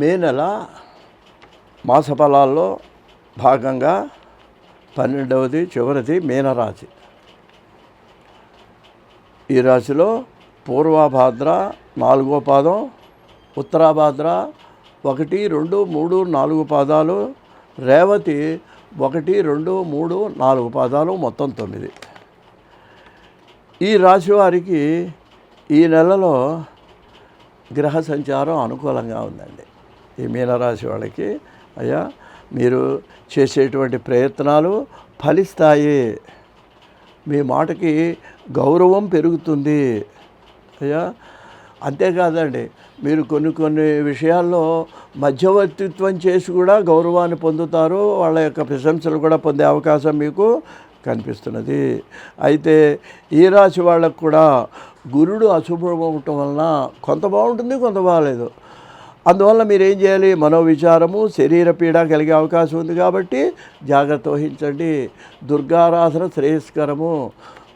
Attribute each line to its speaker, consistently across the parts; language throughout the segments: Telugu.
Speaker 1: మే నెల మాస ఫలాల్లో భాగంగా పన్నెండవది చివరిది మీనరాశి. ఈ రాశిలో పూర్వభాద్ర నాలుగో పాదం ఉత్తరాభాద్ర ఒకటి రెండు మూడు నాలుగు పాదాలు రేవతి ఒకటి రెండు మూడు నాలుగు పాదాలు మొత్తం తొమ్మిది. ఈ రాశి వారికి ఈ నెలలో గ్రహ సంచారం అనుకూలంగా ఉందండి. ఈ మీనరాశి వాళ్ళకి అయ్యా మీరు చేసేటువంటి ప్రయత్నాలు ఫలిస్తాయి. మీ మాటకి గౌరవం పెరుగుతుంది. అయ్యా అంతేకాదండి మీరు కొన్ని కొన్ని విషయాల్లో మధ్యవర్తిత్వం చేసి కూడా గౌరవాన్ని పొందుతారు. వాళ్ళ యొక్క ప్రశంసలు కూడా పొందే అవకాశం మీకు కనిపిస్తున్నది. అయితే ఈ రాశి వాళ్ళకు కూడా గురుడు అశుభం అవటం వలన కొంత బాగుంటుంది కొంత బాగాలేదు. అందువల్ల మీరు ఏం చేయాలి? మనోవిచారము శరీర పీడ కలిగే అవకాశం ఉంది కాబట్టి జాగ్రత్త వహించండి. దుర్గారాధన శ్రేయస్కరము.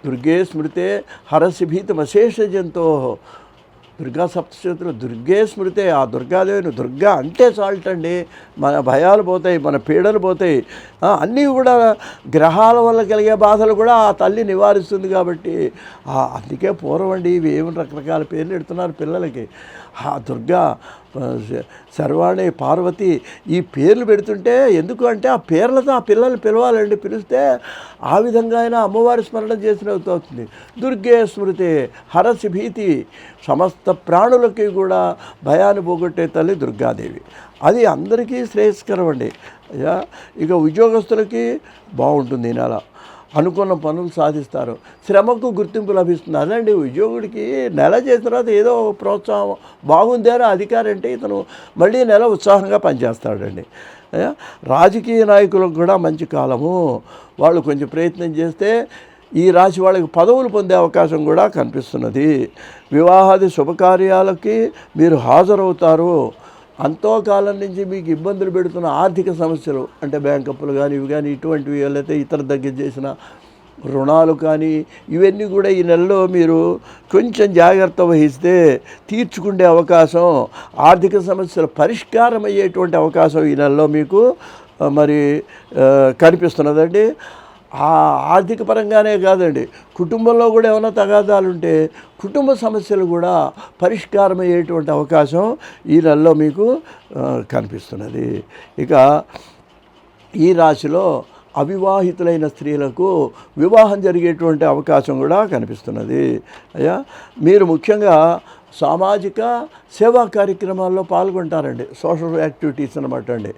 Speaker 1: దుర్గే స్మృతే హరసి భీతమశేష జంతో. దుర్గా సప్తశతులు దుర్గే స్మృతే ఆ దుర్గాదేవిని దుర్గా అంటే సాల్ట్ అండి మన భయాలు పోతాయి మన పీడలు పోతాయి. అన్నీ కూడా గ్రహాల వల్ల కలిగే బాధలు కూడా ఆ తల్లి నివారిస్తుంది కాబట్టి. అందుకే పూర్వం అండి ఇవి ఏమి రకరకాల పేర్లు పెడుతున్నారు పిల్లలకి. ఆ దుర్గా శర్వాణి పార్వతి ఈ పేర్లు పెడుతుంటే ఎందుకు అంటే ఆ పేర్లతో ఆ పిల్లల్ని పిలవాలండి పిలిస్తే ఆ విధంగా అయినా అమ్మవారి స్మరణ చేసినట్టు అవుతుంది. దుర్గే స్మృతి హరసి భీతి సమస్త ప్రాణులకి కూడా భయాన్ని పోగొట్టే తల్లి దుర్గాదేవి. అది అందరికీ శ్రేయస్కరం అండి. ఇక ఉద్యోగస్తులకి బాగుంటుంది ఈ నెల. అనుకున్న పనులు సాధిస్తారు. శ్రమకు గుర్తింపు లభిస్తుంది. అదండి ఉద్యోగుడికి నెల చేసిన తర్వాత ఏదో ప్రోత్సాహం బాగుంది అని అధికారి అంటే ఇతను మళ్ళీ నెల ఉత్సాహంగా పనిచేస్తాడండి. రాజకీయ నాయకులకు కూడా మంచి కాలము. వాళ్ళు కొంచెం ప్రయత్నం చేస్తే ఈ రాశి వాళ్ళకి పదవులు పొందే అవకాశం కూడా కనిపిస్తున్నది. వివాహాది శుభకార్యాలకి మీరు హాజరవుతారు. అంతో కాలం నుంచి మీకు ఇబ్బందులు పెడుతున్న ఆర్థిక సమస్యలు అంటే బ్యాంక్ అప్పులు కానీ ఇవి కానీ ఇటువంటివి లేకపోతే ఇతర దగ్గర చేసిన రుణాలు కానీ ఇవన్నీ కూడా ఈ నెలలో మీరు కొంచెం జాగ్రత్త వహిస్తే తీర్చుకునే అవకాశం ఆర్థిక సమస్యలు పరిష్కారం అయ్యేటువంటి అవకాశం ఈ నెలలో మీకు మరి కనిపిస్తున్నదండి. ఆర్థిక పరంగానే కాదండి. కుటుంబంలో కూడా ఏమైనా తగాదాలు ఉంటే కుటుంబ సమస్యలు కూడా పరిష్కారం అయ్యేటువంటి అవకాశం ఈ నెలలో మీకు కనిపిస్తున్నది. ఇక ఈ రాశిలో అవివాహితులైన స్త్రీలకు వివాహం జరిగేటువంటి అవకాశం కూడా కనిపిస్తున్నది. అయ్యా మీరు ముఖ్యంగా సామాజిక సేవా కార్యక్రమాల్లో పాల్గొంటారండి. సోషల్ యాక్టివిటీస్ అనమాట అండి.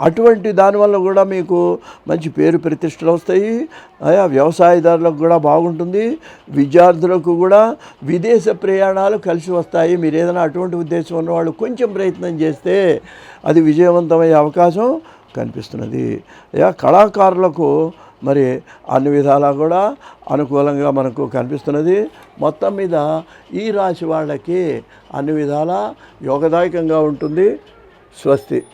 Speaker 1: అటువంటి దానివల్ల కూడా మీకు మంచి పేరు ప్రతిష్టలు వస్తాయి. ఆయా వ్యవసాయదారులకు కూడా బాగుంటుంది. విద్యార్థులకు కూడా విదేశ ప్రయాణాలు కలిసి వస్తాయి. మీరు ఏదైనా అటువంటి ఉద్దేశం ఉన్నవాళ్ళు కొంచెం ప్రయత్నం చేస్తే అది విజయవంతమయ్యే అవకాశం కనిపిస్తున్నది. కళాకారులకు మరి అన్ని విధాలా కూడా అనుకూలంగా మనకు కనిపిస్తున్నది. మొత్తం మీద ఈ రాశి వాళ్ళకి అన్ని విధాలా యోగదాయకంగా ఉంటుంది. స్వస్తి.